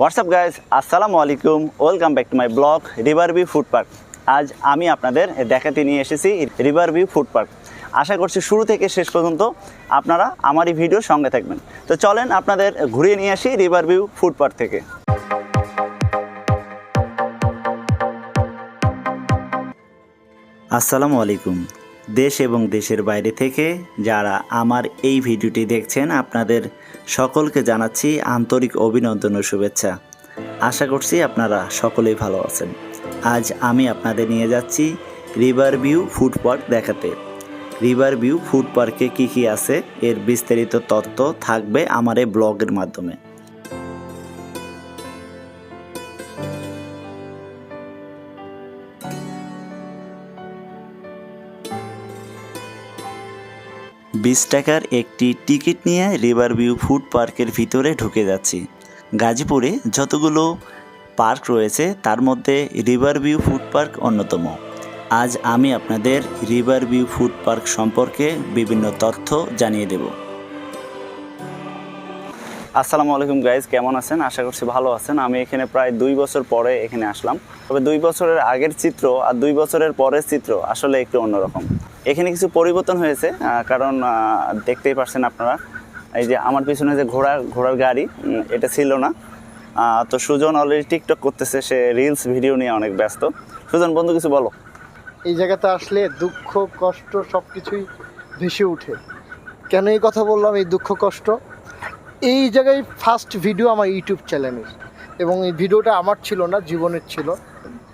WhatsApp guys আসসালামু আলাইকুম। Welcome back to my blog river view food park আজ আমি আপনাদের দেখাতে নিয়ে এসেছি রিভার ভিউ ফুড পার্ক আশা করছি শুরু থেকে শেষ পর্যন্ত আপনারা আমার এই ভিডিওর সঙ্গে থাকবেন। তো চলেন আপনাদের ঘুরিয়ে নিয়ে আসি রিভার ভিউ ফুড পার্ক থেকে। আসসালামু আলাইকুম। দেশ এবং দেশের বাইরে থেকে যারা আমার এই ভিডিওটি দেখছেন, আপনাদের সকলকে জানাচ্ছি আন্তরিক অভিনন্দন ও শুভেচ্ছা। আশা করছি আপনারা সকলেই ভালো আছেন। আজ আমি আপনাদের নিয়ে যাচ্ছি রিভার ভিউ ফুড পার্ক দেখাতে। রিভার ভিউ ফুড পার্কে কী কী আছে, এর বিস্তারিত তথ্য থাকবে আমার এই ব্লগের মাধ্যমে। বিশ টাকার একটি টিকিট নিয়ে রিভার ভিউ ফুড পার্কের ভিতরে ঢুকে যাচ্ছি। গাজীপুরে যতগুলো পার্ক রয়েছে, তার মধ্যে রিভার ভিউ ফুড পার্ক অন্যতম। আজ আমি আপনাদের রিভার ভিউ ফুড পার্ক সম্পর্কে বিভিন্ন তথ্য জানিয়ে দেব। আসসালামু আলাইকুম গাইজ, কেমন আছেন? আশা করছি ভালো আছেন। আমি এখানে প্রায় দুই বছর পরে এখানে আসলাম। তবে দুই বছরের আগের চিত্র আর দুই বছরের পরের চিত্র আসলে একটু অন্যরকম। এখানে কিছু পরিবর্তন হয়েছে কারণ দেখতেই পারছেন আপনারা। এই যে আমার পিছনে যে ঘোড়া, ঘোড়ার গাড়ি এটা ছিল না। তো সুজন অলরেডি টিকটক করতেছে, সে রিলস ভিডিও নিয়ে অনেক ব্যস্ত। সুজন, বন্ধু, কিছু বলো। এই জায়গাতে আসলে দুঃখ, কষ্ট সব কিছুই ভেসে ওঠে। কেন এই কথা বললাম, এই দুঃখ, কষ্ট? এই জায়গায় ফার্স্ট ভিডিও আমার ইউটিউব চ্যানেলের এবং এই ভিডিওটা আমার ছিল না, জীবনের ছিল।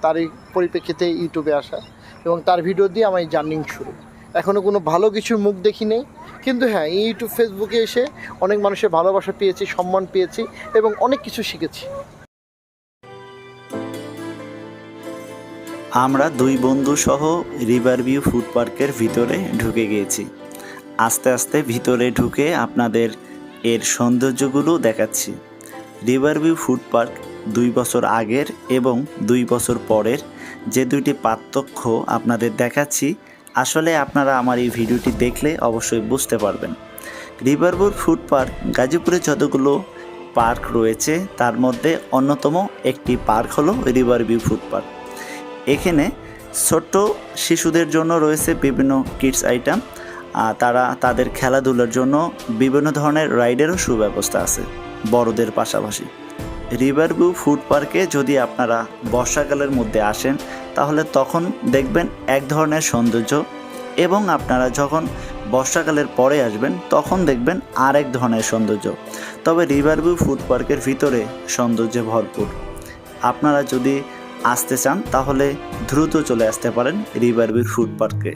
তারই পরিপ্রেক্ষিতে ইউটিউবে আসা। এবং তার ভিডিও দিয়ে আমার এই জার্নিং শুরু। এখনও কোনো ভালো কিছুর মুখ দেখি নেই। কিন্তু হ্যাঁ ইউটিউব ফেসবুকে এসে অনেক মানুষের ভালোবাসা পেয়েছি, সম্মান পেয়েছি এবং অনেক কিছু শিখেছি। আমরা দুই বন্ধু সহ রিভার ভিউ ফুড পার্কের ভিতরে ঢুকে গিয়েছি। আস্তে আস্তে ভিতরে ঢুকে আপনাদের এর সৌন্দর্যগুলো দেখাচ্ছি। রিভার ভিউ ফুড পার্ক দুই বছর আগের এবং দুই বছর পরের যে দুইটি পার্থক্য আপনাদের দেখাচ্ছি, আসলে আপনারা আমার এই ভিডিওটি দেখলে অবশ্যই বুঝতে পারবেন। রিভারভিউ ফুড পার্ক, গাজীপুরে যতগুলো পার্ক রয়েছে, তার মধ্যে অন্যতম একটি পার্ক হলো রিভার ভিউ ফুড পার্ক। এখানে ছোট্ট শিশুদের জন্য রয়েছে বিভিন্ন কিডস আইটেম তারা তাদের খেলাধুলার জন্য বিভিন্ন ধরনের রাইডেরও সুব্যবস্থা আছে, বড়দের পাশাপাশি। রিভার ভিউ ফুড পার্কে যদি আপনারা বর্ষাকালের মধ্যে আসেন, তাহলে তখন দেখবেন এক ধরনের সৌন্দর্য এবং আপনারা যখন বর্ষাকালের পরে আসবেন, তখন দেখবেন আরেক ধরনের সৌন্দর্য। তবে রিভার ভিউ ফুড পার্কের ভিতরে সৌন্দর্যে ভরপুর। আপনারা যদি আসতে চান, তাহলে দ্রুত চলে আসতে পারেন রিভার ভিউ ফুড পার্কে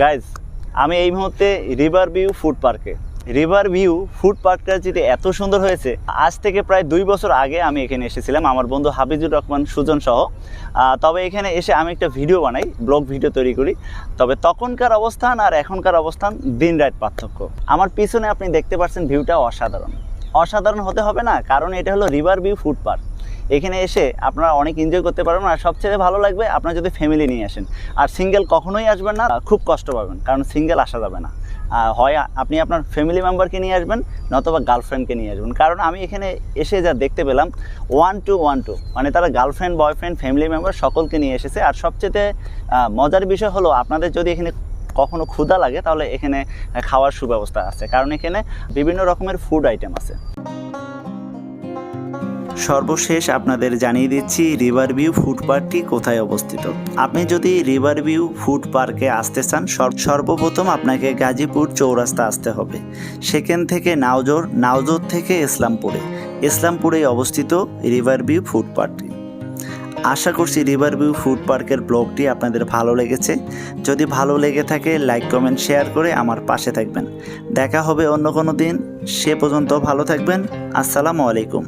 গাইজ আমি এই মুহূর্তে রিভার ভিউ ফুড পার্কে রিভার ভিউ ফুড পার্কটা যেটি এত সুন্দর হয়েছে, আজ থেকে প্রায় দুই বছর আগে আমি এখানে এসেছিলাম আমার বন্ধু হাবিজুর রহমান, সুজন সহ। তবে এখানে এসে আমি একটা ভিডিও বানাই, ব্লগ ভিডিও তৈরি করি। তবে তখনকার অবস্থান আর এখনকার অবস্থান দিন রাত পার্থক্য। আমার পিছনে আপনি দেখতে পাচ্ছেন ভিউটা অসাধারণ। অসাধারণ হতে হবে না, কারণ এটা হলো রিভার ভিউ ফুড পার্ক এখানে এসে আপনারা অনেক এনজয় করতে পারবেন আর সবচেয়ে ভালো লাগবে আপনারা যদি ফ্যামিলি নিয়ে আসেন। আর সিঙ্গেল কখনোই আসবেন না, খুব কষ্ট পাবেন, কারণ সিঙ্গেল আসা যাবে না। হয় আপনি আপনার ফ্যামিলি মেম্বারকে নিয়ে আসবেন, নতবা গার্লফ্রেন্ডকে নিয়ে আসবেন। কারণ আমি এখানে এসে যা দেখতে পেলাম ওয়ান টু ওয়ান টু মানে তারা গার্লফ্রেন্ড বয়ফ্রেন্ড ফ্যামিলি মেম্বার সকলকে নিয়ে এসেছে। আর সবচেয়ে মজার বিষয় হলো আপনাদের যদি এখানে কখনো ক্ষুধা লাগে, তাহলে এখানে খাওয়ার সুব্যবস্থা আছে। কারণ এখানে বিভিন্ন রকমের ফুড আইটেম আছে। সর্বশেষ আপনাদের জানিয়ে দিচ্ছি রিভার ভিউ ফুড পার্কটি কোথায় অবস্থিত। আপনি যদি রিভার ভিউ ফুড পার্কে আসতে চান, সর- সর্বপ্রথম আপনাকে গাজীপুর চৌরাস্তা আসতে হবে। সেখান থেকে নাওজোর নাওজোর থেকে ইসলামপুরে। ইসলামপুরে অবস্থিত রিভার ভিউ ফুড পার্কটি আশা করছি রিভার ভিউ ফুড পার্কের ব্লগটি আপনাদের ভালো লেগেছে। যদি ভালো লেগে থাকে লাইক কমেন্ট শেয়ার করে আমার পাশে থাকবেন। দেখা হবে অন্য কোনো দিন। সে পর্যন্ত ভালো থাকবেন। আসসালামু আলাইকুম।